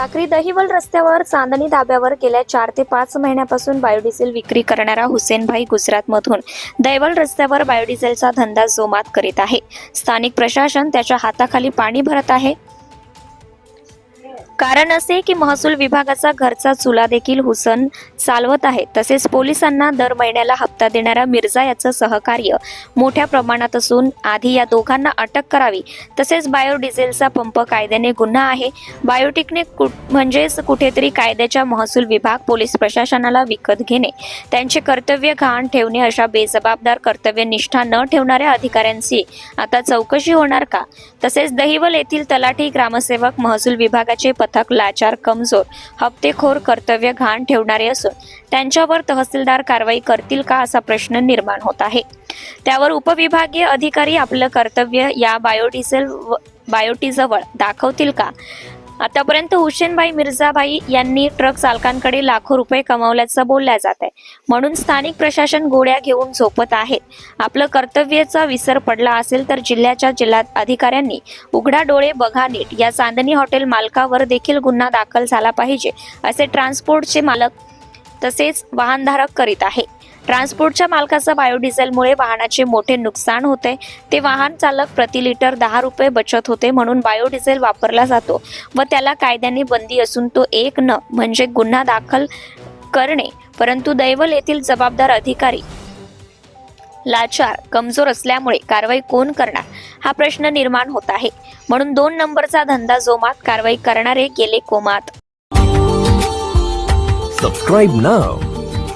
साक्री दहिवल रस्त्यावर चांदणी धाब्यावर गेल्या चार ते पाच महिन्यापासून बायोडिझेल विक्री करणारा हुसेनभाई गुजरातमधून दैवल रस्त्यावर बायोडिझेलचा धंदा जोमात करीत आहे. स्थानिक प्रशासन त्याच्या हाताखाली पाणी भरत आहे. कारण असे की महसूल विभागाचा घरचा चुला देखील हुसन चालवत आहे. तसेच पोलिसांना दर महिन्याला हप्ता देणारा मिर्झा याचं सहकार्य मोठ्या प्रमाणात असून आधी या दोघांना अटक करावी. तसेच बायोडिझेलचा पंप कायद्याने गुन्हा आहे. बायोटिकने कु- म्हणजेच कुठेतरी कायद्याच्या महसूल विभाग पोलीस प्रशासनाला विकत घेणे. त्यांचे कर्तव्य घाण ठेवणे अशा बेजबाबदार कर्तव्यनिष्ठा न ठेवणाऱ्या अधिकाऱ्यांची आता चौकशी होणार का? तसेच दहिवल येथील तलाठी ग्रामसेवक महसूल विभागाचे पथक लाचार कमजोर हप्तेखोर कर्तव्य घाण ठेवणारे असून त्यांच्यावर तहसीलदार कारवाई करतील का असा प्रश्न निर्माण होत आहे. त्यावर उपविभागीय अधिकारी आपलं कर्तव्य या बायोडिझेल बायोटीजवळ दाखवतील का? आतापर्यंत हुसेनभाई मिर्झाभाई यांनी ट्रक चालकांकडे लाखो रुपये कमावल्याचं बोलल्या जात आहे. म्हणून स्थानिक प्रशासन गोळ्या घेऊन झोपत आहेत आपलं कर्तव्याचा विसर पडला असेल तर जिल्ह्याच्या जिल्हा अधिकाऱ्यांनी उघडा डोळे बघा नीट. या चांदणी हॉटेल मालकावर देखील गुन्हा दाखल झाला पाहिजे असे ट्रान्सपोर्टचे मालक तसेच वाहनधारक करीत आहे. ट्रान्सपोर्टच्या मालकाचं बायोडिझेलमुळे वाहनाचे मोठे नुकसान होते. ते वाहन चालक प्रति लिटर दहा रुपये बचत होते म्हणून बायोडिझेल वापरला जातो व त्याला कायद्याने बंदी असून तो एक न म्हणजे गुन्हा दाखल करणे परंतु दैवल येथील जबाबदार अधिकारी लाचार कमजोर असल्यामुळे कारवाई कोण करणार? हा प्रश्न निर्माण होत आहे. म्हणून दोन नंबरचा धंदा जोमात कारवाई करणारे गेले कोमात. Subscribe now.